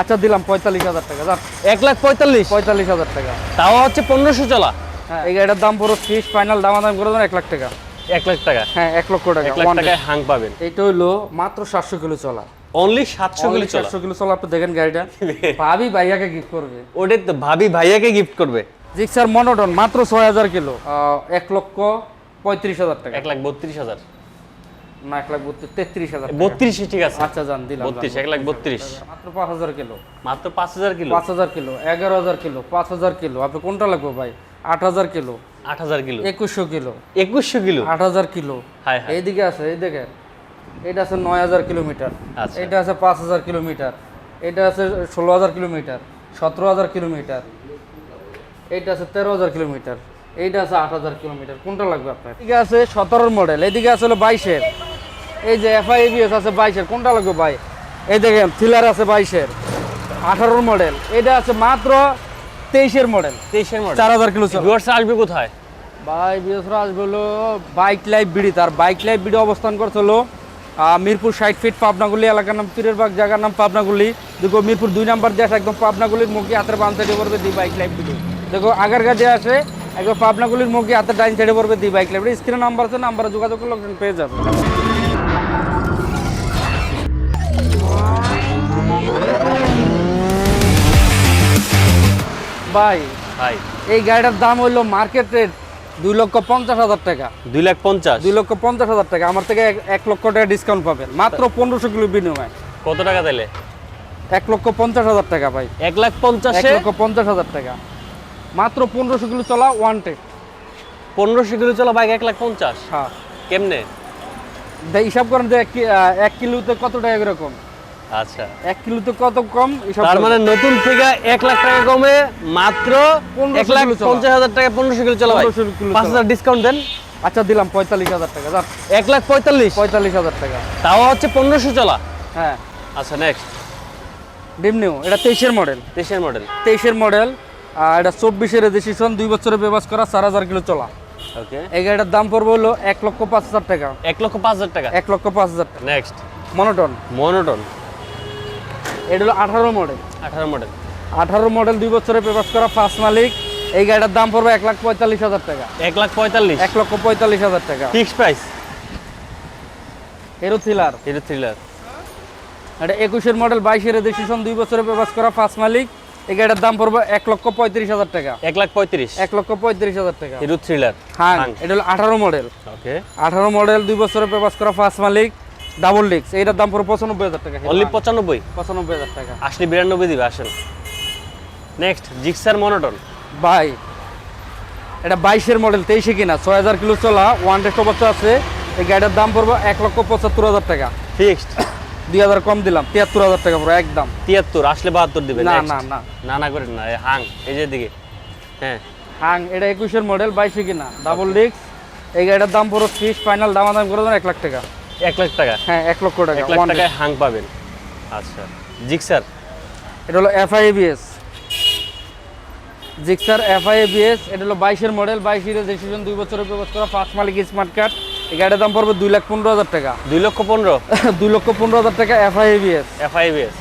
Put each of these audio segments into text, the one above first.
আচ্ছা দিলাম পঁয়তাল্লিশ হাজার টাকা। যান। এক লাখ পঁয়তাল্লিশ? পঁয়তাল্লিশ হাজার টাকা। তাও হচ্ছে পনেরোশো চলা। হ্যাঁ এই গাড়িটার দাম পুরো ফিস ফাইনাল দাম দাম করে দেন এক লাখ টাকা। এক লাখ টাকা? হ্যাঁ এক লক্ষ টাকা এক লাখ টাকায়। হাং পাবেন। এইটা হইল মাত্র সাতশো কিলো চলা। অনলি সাতশো কিলো সাতশো কিলো চলা আপনি দেখেন গাড়িটা। ভাবি ভাইয়াকে গিফট করবে। ওটাই তো ভাবি ভাইয়াকে গিফট করবে। জিক্সার মনোটন মাত্র ছয় হাজার কিলো। এক লক্ষ পঁয়ত্রিশ হাজার টাকা। এক লাখ বত্রিশ হাজার। না এক লাখ তেত্রিশ হাজার। বত্রিশে ঠিক আছে। আচ্ছা যান দিলাম বত্রিশ এক লাখ বত্রিশ। মাত্র পাঁচ হাজার কিলো। মাত্র পাঁচ হাজার কিলো? পাঁচ হাজার কিলো এগারো হাজার কিলো পাঁচ হাজার কিলো। আপনি কোনটা লাগবে ভাই? আট হাজার কিলো। আট হাজার কিলো। একুশশো কিলো। একুশশো কিলো? আট হাজার কিলো। হায় হায়। এইদিকে আছে এই দেখেন এটা আছে নয় হাজার কিলোমিটার। আচ্ছা। এটা আছে পাঁচ হাজার কিলোমিটার। এটা আছে ষোলো হাজার কিলোমিটার সতেরো হাজার কিলোমিটার। এইটা আছে তেরো হাজার কিলোমিটার। এইটা আছে আট হাজার কিলোমিটার। কোনটা লাগবে আপনার? এদিকে আছে সতেরোর মডেল এদিকে আছে হলো বাইশের। এই যে এফআই এবিএস আছে বাইশের কোনটা লাগবে ভাই? এই দেখেন থ্রিলার আছে বাইশের আঠারোর মডেল এটা আছে মাত্র তেইশের মডেল তেইশের মডেল চার হাজার কিলো। আসবে কোথায়? ভাই বিএসরা আসবে হলো বাইক লাইফ বিডি তার বাইক লাইফ বিডি অবস্থান করছে হলো মিরপুর ষাট ফিট পাবনাগুলি এলাকার নাম পীরেরবাগ জায়গার নাম পাবনাগুলি। দেখো মিরপুর দুই নাম্বার দেশ একদম পাবনাগুলির মুখে হাতের বাম সাইডে পড়বে দি বাইক লাইফ বিডি দেখো আগার কাছে আসে একদম পাবনাগুলির মুখে হাতের ডাইন সাইডে পড়বে দি বাইক লাইফ স্ক্রিনে নাম্বার আছে নাম্বারে যোগাযোগ করলে পেয়ে যাবে। ভাই ভাই। এই গাড়িটার দাম হইল মার্কেট রেট দুই লক্ষ পঞ্চাশ হাজার টাকা। দুই লাখ পঞ্চাশ? দুই লক্ষ পঞ্চাশ হাজার টাকা। আমার থেকে এক- এক লক্ষ টাকা ডিসকাউন্ট পাবেন। মাত্র পনেরোশো কিলো বিনিময়। কত টাকা দিলে এক লক্ষ পঞ্চাশ হাজার টাকা ভাই। এক লাখ এক পঞ্চাশে লক্ষ পঞ্চাশ হাজার টাকা। মাত্র পনেরোশো কিলো চলা ওয়ান টেক পনেরোশো কিলো চলা বাইক এক লাখ পঞ্চাশ? হ্যাঁ। কেমনে? হিসাব করেন যে এক কিলোতে কত টাকা এরকম আচ্ছা। এক কিলোতে কত কম? তার মানে নতুন থেকে এক লাখ টাকা কমে মাত্র এক লাখ পঞ্চাশ হাজার টাকা পনেরোশো কিলো চলা ভাই। 1500 কিলো পাঁচ হাজার ডিসকাউন্ট দেন। আচ্ছা দিলাম পঁয়তাল্লিশ হাজার টাকা যান। এক লাখ পঁয়তাল্লিশ। পঁয়তাল্লিশ হাজার টাকা। তাও হচ্ছে পনেরোশো চলা। হ্যাঁ। আচ্ছা নেক্সট ডিম নিউ এটা তেইশের মডেল তেইশের মডেল তেইশের মডেল আর এটা চব্বিশের রেজিস্ট্রেশন দুই বছরের ব্যবহার করা চার হাজার কিলো চলা। এই গাড়িটার দাম পড়বে হলো এক লক্ষ পাঁচ হাজার টাকা। এক লক্ষ পাঁচ হাজার টাকা? এক লক্ষ পাঁচ হাজার টাকা। নেক্সট মনোটন মনোটন এটা হলো আঠারো মডেল আঠারো মডেল আঠারো মডেল দুই বছরের পেপার করা ফার্স্ট মালিক। এই গাড়িটার দাম পড়বে এক লাখ পঁয়তাল্লিশ হাজার টাকা। এক লাখ পঁয়তাল্লিশ? এক লক্ষ পঁয়তাল্লিশ হাজার টাকা। Fix price Hero thriller Hero thriller এটা একুশের মডেল বাইশের রেজিস্ট্রেশন দুই বছরে পেপার করা ফার্স্ট মালিক। এই গাড়িটার দাম পড়বে এক লক্ষ পঁয়ত্রিশ হাজার টাকা। এক লাখ পঁয়ত্রিশ। এক লক্ষ পঁয়ত্রিশ হাজার টাকা। হিরো থ্রিলার হ্যাঁ এটা হলো আঠারো মডেল ওকে আঠারো মডেল দুই বছরের পেপার করা ফার্স্ট মালিক ডাবল ডিক্স এইটার দাম পড়বে পঁচানব্বই হাজার টাকা। অনলি পঁচানব্বই? পঁচানব্বই হাজার টাকা। আসলে বিরানব্বই দিবে আসেন। নেক্সট জিক্সার মনোটন ভাই এটা বাইশের মডেল তেইশে কিনা ছয় হাজার কিলো চলা ওয়ান টেস্ট অবস্থা আছে। এই গাড়িটার দাম পড়বে এক লক্ষ পঁচাত্তর হাজার টাকা। ফিক্সড দুই হাজার কম দিলাম তিয়াত্তর হাজার টাকা পুরো একদম। তিয়াত্তর আসলে বাহাত্তর দিবে না না না। না না করেন না হাং এই যে দিকে হ্যাঁ। হাং এটা একুশের মডেল বাইশে কিনা। ডাবল ডিক্স এই গাড়িটার দাম পুরো ফিস ফাইনাল দাম দাম করে দেন এক লাখ টাকা। এক লাখ টাকা? হ্যাঁ এক লক্ষ টাকা এক লাখ টাকায় হাং পাবেন। আচ্ছা জিক্সার। এটা হলো এফআইএবিএস জিক্সার এফআইএবিএস এটা হলো বাইশের মডেল বাইশের রেজিস্ট্রেশন দুই বছরের ব্যবস্থা করা ফার্স্ট মালিক স্মার্ট কার্ড। এই গাড়ির দাম পড়বে দুই লাখ পনেরো হাজার টাকা। দুই লক্ষ পনেরো? দুই লক্ষ পনেরো হাজার টাকা এফআইএবিএস এফআইবিএস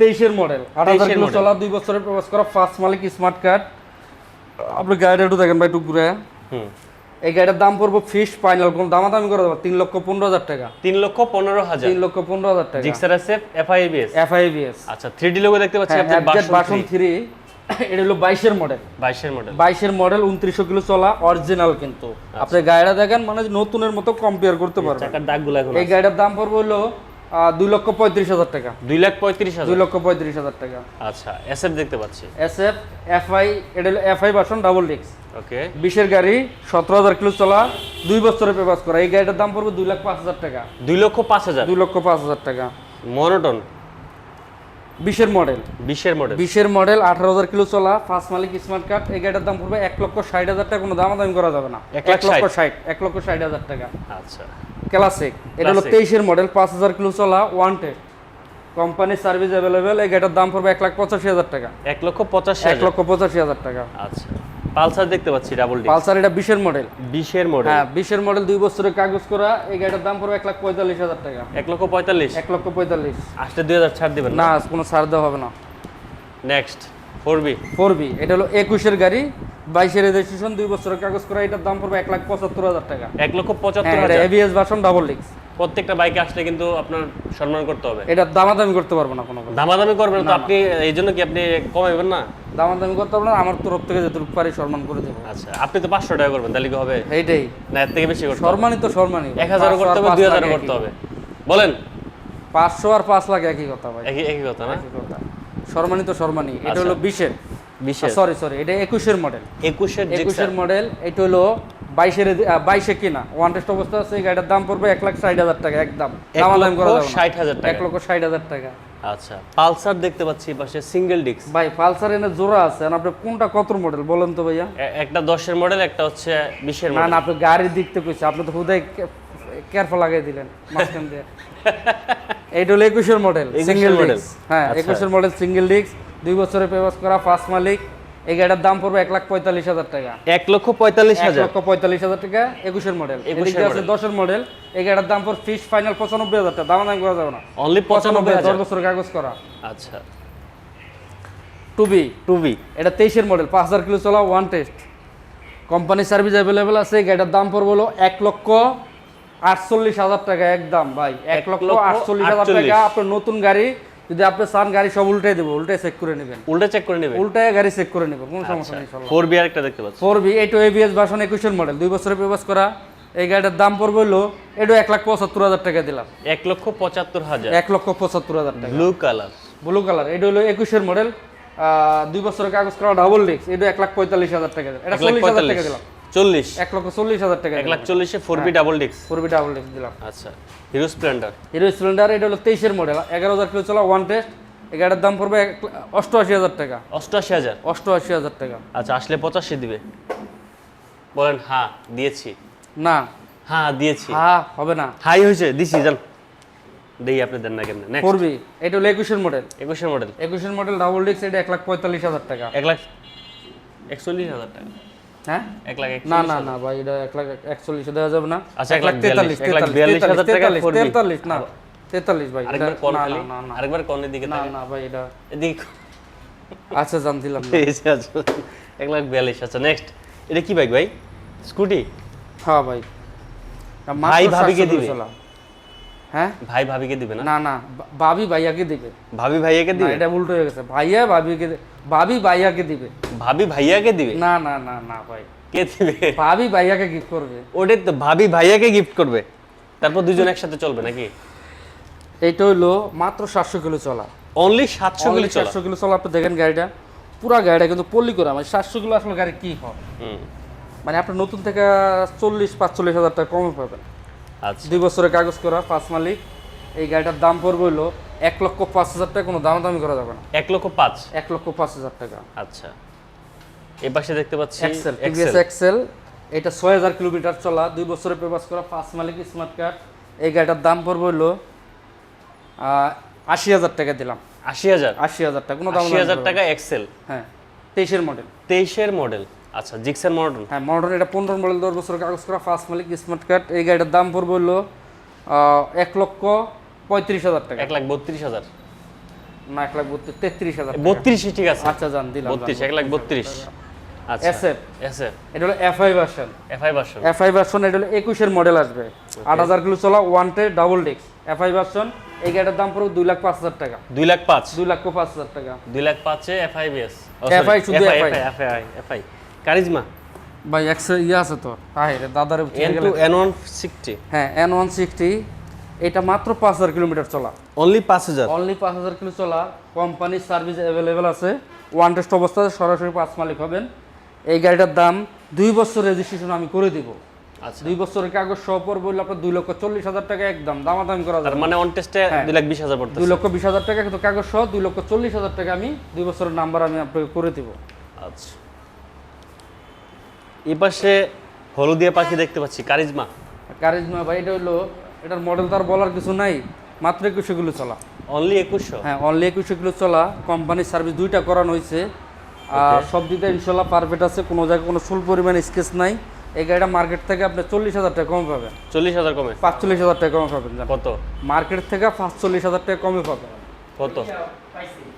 তেইশের মডেল। আট হাজার 23 কিলো চলা দুই বছরের প্রবেশ করা ফার্স্ট মালিক স্মার্ট কার্ড আপনি গাড়িটা একটু দেখেন ভাই একটু ঘুরে। এই গাড়িটার দাম পড়ব ফিস ফাইনাল কোন দামাদামি করে দেবো তিন লক্ষ পনেরো হাজার টাকা। তিন লক্ষ পনেরো হাজার। তিন লক্ষ পনেরো হাজার টাকা। জিক্সার আছে এফআইবিএস এফআইবিএস আচ্ছা থ্রি ডি লোগো দেখতে পাচ্ছি হ্যাঁ বাসন বাসন থ্রি এটা হলো বাইশের মডেল বাইশের মডেল বাইশের মডেল উনত্রিশশো কিলো চলা অরিজিনাল কিন্তু। আপনি গাড়িটা দেখেন মানে নতুনের মতো কম্পেয়ার করতে পারবেন। চাকার দাগগুলো এই গাড়িটার দাম পড়বে হলো দুই লক্ষ পঁয়ত্রিশ হাজার টাকা। দুই লাখ পঁয়ত্রিশ হাজার। দুই লক্ষ পঁয়ত্রিশ হাজার টাকা। আচ্ছা এসএফ দেখতে পাচ্ছি। এস এফ এফআই এটা হলো এফআই বাসন ডাবল ডিক্স ওকে বিশের গাড়ি সতেরো হাজার কিলো চলা দুই বছরের পেপার করা। এই গাড়িটার দাম পড়বে দুই লাখ পাঁচ হাজার টাকা। দুই লক্ষ পাঁচ হাজার। দুই লক্ষ পাঁচ হাজার টাকা। মনোটন বিশের মডেল। বিশের মডেল। বিশের মডেল আঠারো হাজার কিলো চলা ফার্স্ট মালিক স্মার্ট কার্ড এই গাড়িটার দাম পড়বে এক লক্ষ ষাট হাজার টাকা কোনো দাম দামি করা যাবে না। এক লক্ষ ষাট। এক লক্ষ ষাট হাজার টাকা। আচ্ছা। ক্লাসিক এটা হলো তেইশের মডেল পাঁচ হাজার কিলো চলা ওয়ান টেস্ট কোম্পানির সার্ভিস অ্যাভেলেবেল এই গাড়িটার দাম পড়বে এক লাখ পঁচাশি হাজার টাকা। এক লক্ষ পঁচাশি এক লক্ষ পঁচাশি হাজার টাকা। আচ্ছা। পালসার দেখতে পাচ্ছি ডাবল ডি পালসার এটা বিশের মডেল বিশের মডেল হ্যাঁ বিশের মডেল দুই বছরের কাগজ করা এই গাড়িটার দাম পড়বে এক লাখ পঁয়তাল্লিশ হাজার টাকা। এক লক্ষ পঁয়তাল্লিশ? এক লক্ষ পঁয়তাল্লিশ। আসলে দুই হাজার ছাড় দিবেন না। কোনো ছাড় দেওয়া হবে না। Next four B four B এটা হলো একুশের গাড়ি বাইশের রেজিস্ট্রেশন দুই বছরের কাগজ করা এটার দাম পড়বে এক লাখ পঁচাত্তর হাজার টাকা। এক লক্ষ পঁচাত্তর হ্যাঁ এটা হাজার। এবিএস ভার্সন ডাবল ডিক্স প্রত্যেকটা বাইকে আসলে কিন্তু আপনার সম্মান করতে হবে। এটা দামাদামি করতে পারব না কোনো দামাদামি করবেন তো আপনি এই জন্য কি আপনি কমাইবেন না? দামাদামি করতে পারব না আমার তরফ থেকে যেটুকু পারি সম্মান করে দেবো। আচ্ছা আপনি তো পাঁচশো টাকা করবেন তাহলে কি হবে? এইটাই না এর থেকে বেশি করতে হবে। সম্মানিত সম্মানী এক হাজারও করতে হবে দুই হাজারও করতে হবে। বলেন। পাঁচশো আর পাঁচ লাখ একই কথা ভাই। একই একই কথা না? একই কথা। সম্মানিত সম্মানী এটা আচ্ছা। হলো বিশের। বিশের। সরি সরি এটা একুশের মডেল একুশের একুশের মডেল এটা হলো বাইশের বাইশে কিনা। ওয়ান টেস্ট অবস্থা আছে এই গাড়িটার দাম পড়বে এক লাখ ষাট হাজার টাকা একদম। এক দামাদামি করা যাবে ষাট হাজার এক টাকা লক্ষ ষাট হাজার টাকা। আচ্ছা পালসার দেখতে পাচ্ছি পাশে সিঙ্গেল ডিস্ক ভাই পালসার এনে জোড়া আছে আর আপনি কোনটা কত মডেল বলেন তো ভাইয়া? একটা দশের মডেল একটা হচ্ছে বিশের না না আপনি গাড়ির দেখতে কইছে আপনি তো হুদাই কেয়ারফুল লাগাই দিলেন মাঝখান দিয়ে। এইটা হলো একুশের মডেল সিঙ্গেল। ডিস্ক হ্যাঁ আচ্ছা। একুশের মডেল সিঙ্গেল ডিস্ক দুই বছরে পেপাস করা ফার্স্ট মালিক। এই গাড়িটার দাম পড়বে এক লাখ পঁয়তাল্লিশ হাজার টাকা। এক লক্ষ পঁয়তাল্লিশ হাজার। লক্ষ পঁয়তাল্লিশ হাজার টাকা একুশের মডেল এদিকে আছে। দশের মডেল এই গাড়িটার দাম ফাইনাল পঁচানব্বই হাজার টাকা। দাম দাম করা যাবে না। অনলি পঁচানব্বই দশ হাজার। বছরের কাগজ করা। আচ্ছা। টু বি টু বি এটা তেইশের মডেল পাঁচ হাজার কিলো চলা one test company service available আছে। এই গাড়িটার দাম পড়বে হলো এক লক্ষ আটচল্লিশ হাজার টাকা একদম ভাই। এক লক্ষ আটচল্লিশ হাজার টাকা। আপনার নতুন গাড়ি যদি আপনি চান গাড়ি সব উল্টে দেবো উল্টে চেক করে নেবেন। উল্টা চেক করে নেবে উল্টায় গাড়ি চেক করে নেবেন কোনো সমস্যা নেই ফোর বি আর একটা দেখতে পাচ্ছি। ফোর বি এইটু এবিএস ভার্সন একুশের মডেল দুই বছরের পেপাস করা। এই গাড়িটার দাম পড়বে হলো এটা এক লাখ পঁচাত্তর হাজার টাকা দিলাম। এক লক্ষ পঁচাত্তর হাজার। এক লক্ষ পঁচাত্তর হাজার টাকা। ব্লু কালার ব্লু কালার এটা হলো একুশের মডেল দুই বছরের কাগজ করা ডাবল ডিস্ক এটা এক লাখ পঁয়তাল্লিশ হাজার টাকা দিলাম। এটা চল্লিশ হাজার টাকা দিলাম। চল্লিশ। এক লক্ষ চল্লিশ হাজার টাকা এক লাখ চল্লিশে ফোর বি ডাবল ডিক্স ফোর বি ডাবল ডিস্ক দিলাম। আচ্ছা হিরো স্প্লেন্ডার হিরো স্প্লেন্ডার এটা হলো তেইশের মডেল এগারো হাজার কিলো চলা ওয়ান টেস্ট এগারোটার দাম পড়বে অষ্টআশি হাজার টাকা। অষ্টআশি হাজার? অষ্টআশি হাজার টাকা। আচ্ছা আসলে পঁচাশি দিবে। বলেন হ্যাঁ দিয়েছি। না। হ্যাঁ দিয়েছি। হ্যাঁ হবে না। হাই হয়েছে দিছি যান। দেই আপনি দেন না কেন ফোর বি এটা হলো একুশের মডেল একুশের মডেল একুশের মডেল ডাবল ডিস্ক এটা এক লাখ পঁয়তাল্লিশ হাজার টাকা। এক লাখ একচল্লিশ হাজার টাকা। হ্যাঁ? লাখ না না না ভাই এটা এক লাখ একচল্লিশে দেওয়া যাবে না। আচ্ছা, এক লাখ তেতাল্লিশ তেতাল্লিশ না তেতাল্লিশ ভাই আরেকবার কোন না, না, আরেকবার কোনের দিকে না না ভাই এটা এদিকে। আচ্ছা জান দিলাম আছে। এক লাখ বিয়াল্লিশ আচ্ছা নেক্সট এটা কি বাইক ভাই? স্কুটি হ্যাঁ ভাই। ভাই ভাবিকে 700 দিবে? হ্যাঁ? ভাই ভাবিকে দিবে না? না না ভাবি ভাইয়াকে দিবে। ভাবি ভাইয়াকে দিবে? এটা উল্টো হয়ে গেছে। ভাইয়া ভাবিকে ভাবি ভাইয়াকে দিবে। ভাবি ভাইয়াকে দিবে? না না না না ভাই। কে দিবে? ভাবি ভাইয়াকে গিফট করবে। ওটাই তো ভাবি ভাইয়াকে গিফট করবে। তারপর দুজন একসাথে চলবে নাকি? এইটা হইল মাত্র সাতশো কিলো চলা। অনলি সাতশো কিলো সাতশো কিলো চলা আপনি দেখেন গাড়িটা। পুরা গাড়িটা কিন্তু পল্লি করা মানে সাতশো কিলো আসলে গাড়ি কি হয়? মানে আপনি নতুন থেকে চল্লিশ পাঁচচল্লিশ হাজার টাকা কমে পাবেন। আচ্ছা। দুই বছরের কাগজ করা পাঁচ মালিক। এই গাড়িটার দাম পড়বে হলো এক লক্ষ পাঁচ হাজার টাকা কোনো দামাদামি করা যাবে না। এক লক্ষ পাঁচ? এক লক্ষ পাঁচ হাজার টাকা। আচ্ছা। এই পাশে দেখতে পাচ্ছি এক্সেল এক্সেল টিভিএস এক্সেল এটা ছয় হাজার কিলোমিটার চলা দুই বছরের পেপাস করা পাঁচ মালিক স্মার্ট কার্ড এই গাড়িটার দাম পড়বে হলো আশি হাজার টাকা দিলাম। আশি হাজার? আশি হাজার টাকা কোনো দাম আশি হাজার টাকা এক্সেল হ্যাঁ তেইশের মডেল তেইশের মডেল আচ্ছা জিক্সের মডেল হ্যাঁ মডেল এটা পনেরো মডেল দশ বছরের কাগজ করা ফার্স্ট মালিক স্মার্ট কার্ড এই গাড়িটার দাম পড়বে হলো এক লক্ষ পঁয়ত্রিশ হাজার টাকা। এক লাখ বত্রিশ হাজার? না এক লাখ বত্রিশ তেত্রিশ হাজার। বত্রিশই ঠিক আছে। আচ্ছা জান দিলাম বত্রিশ এক লাখ বত্রিশ। আচ্ছা। SF এস এফ এটা হলো FI version FI version FI version এটা হলো একুশের মডেল আসবে। আট হাজার কিলো চলা ওয়ান টে ডাবল ডিস্ক এফআই ভার্সন এই গাড়িটার দাম পড়বে দুই লাখ পাঁচ হাজার টাকা। দুই লাখ পাঁচ? দুই লাখ পাঁচ হাজার টাকা। দুই লাখ পাঁচে এফআই বিএস FI শুধু FI এফআই এফআই কারিজমা? ভাই একশো ইয়ে আছে তো হ্যাঁ দাদার এন ওয়ান সিক্সটি হ্যাঁ এন ওয়ান সিক্সটি এটা মাত্র পাঁচ হাজার কিলোমিটার চলা। অনলি পাঁচ হাজার? অনলি পাঁচ হাজার কিলো চলা। কোম্পানির সার্ভিস অ্যাভেলেবেল আছে। ওয়ান টেস্ট অবস্থায় সরাসরি পাঁচ মালিক হবেন। এই গাড়িটার দাম দুই বছর রেজিস্ট্রেশন আমি করে দিব। আচ্ছা। দুই বছরের কাগজ সহ পর বললে আপনার দুই লক্ষ চল্লিশ হাজার টাকা একদম দামাদামি করা যাবে। মানে অন টেস্টে দুই লাখ বিশ হাজার দুই লক্ষ বিশ হাজার টাকা কিন্তু কাগজ সহ দুই লক্ষ চল্লিশ হাজার টাকা আমি দুই বছরের নাম্বার আমি আপনাকে করে দিব। আচ্ছা। এই পাশে হলুদিয়া পাখি দেখতে পাচ্ছি কারিজমা। কারিজমা ভাই এটা হলো এটার মডেল তো আর বলার কিছু নাই মাত্র একুশে কিলো চলা। অনলি একুশশো? হ্যাঁ অনলি একুশে কিলো চলা কোম্পানির সার্ভিস দুইটা করানো হয়েছে। আর সব দিকে ইনশাল্লাহ পারফেক্ট আছে কোনো জায়গায় কোনো ফুল পরিমাণ স্কেচ নাই। এই গাড়িটা মার্কেট থেকে আপনি চল্লিশ হাজার টাকা কমে পাবেন। চল্লিশ হাজার কমে? পাঁচচল্লিশ হাজার টাকা কমে পাবেন। কত? মার্কেট থেকে পাঁচচল্লিশ হাজার টাকা কমে পাবেন। কত?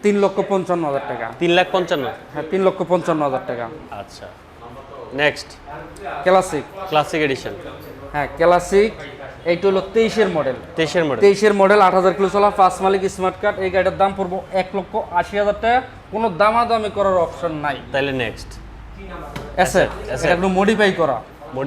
তিন লক্ষ পঞ্চান্ন হাজার টাকা। তিন লাখ পঞ্চান্ন? হ্যাঁ তিন লক্ষ পঞ্চান্ন হাজার টাকা। আচ্ছা। নেক্সট ক্লাসিক ক্লাসিক এডিশন হ্যাঁ ক্লাসিক এইটা হলো তেইশের মডেল তেইশের মডেল তেইশের মডেল আট হাজার কিলো চলা ফার্স্ট মালিক স্মার্ট কার্ড এই গাড়িটার দাম পড়ব এক লক্ষ আশি হাজার টাকা। কোনো দামাদামি করার অপশন নাই। তাহলে নেক্সট অ্যাসেট এটা একটু মডিফাই করা।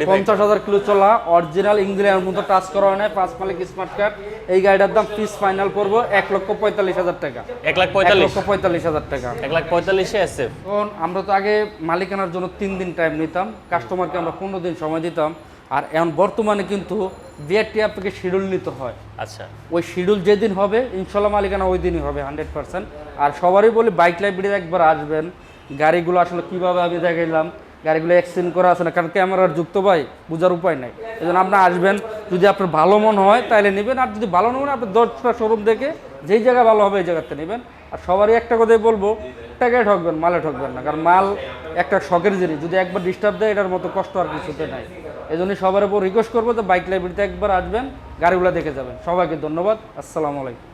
পঞ্চাশ হাজার কিলো চলা অরিজিনাল ইঞ্জিনিয়ার মতো টাচ করা হয় না পাঁচ মালিক স্মার্ট কার্ড এই গাড়িটার দাম পিস ফাইনাল করব এক লক্ষ পঁয়তাল্লিশ হাজার টাকা। এক লাখ পঁয়তাল্লিশ। লক্ষ পঁয়তাল্লিশ হাজার টাকা। এক লাখ পঁয়তাল্লিশে এসএফ এখন আমরা তো আগে মালিকানার জন্য তিন দিন টাইম নিতাম কাস্টমারকে আমরা পনেরো দিন সময় দিতাম। আর এখন বর্তমানে কিন্তু বিআরটি আপনাকে শিডিউল নিতে হয়। আচ্ছা। ওই শিডিউল যেদিন হবে ইনশাল্লাহ মালিকানা ওই দিনই হবে হান্ড্রেড পার্সেন্ট আর সবারই বলি বাইক লাইব্রেরি একবার আসবেন। গাড়িগুলো আসলে কীভাবে আমি দেখাইলাম গাড়িগুলো এক্সচেঞ্জ করা আছে না, কারণ ক্যামেরার যুক্ত ভাই, বোঝার উপায় নাই। এই জন্য আপনি আসবেন, যদি আপনার ভালো মন হয় তাহলে নেবেন। আর যদি ভালো মনে হয়, আপনি দশটা শোরুম দেখে যেই জায়গা ভালো হবে, এই জায়গাতে নেবেন। আর সবারই একটা কথাই বলব, টাকায় ঠকবেন, মালে ঠকবেন না, কারণ মাল একটা শখের জিনিস। যদি একবার ডিস্টার্ব দেয়, এটার মতো কষ্ট আর কিছুতে নাই। এই জন্য সবার উপর রিকোয়েস্ট করব যে বাইক লাইব্রেরিতে একবার আসবেন, গাড়িগুলো দেখে যাবেন। সবাইকে ধন্যবাদ, আসসালামু আলাইকুম।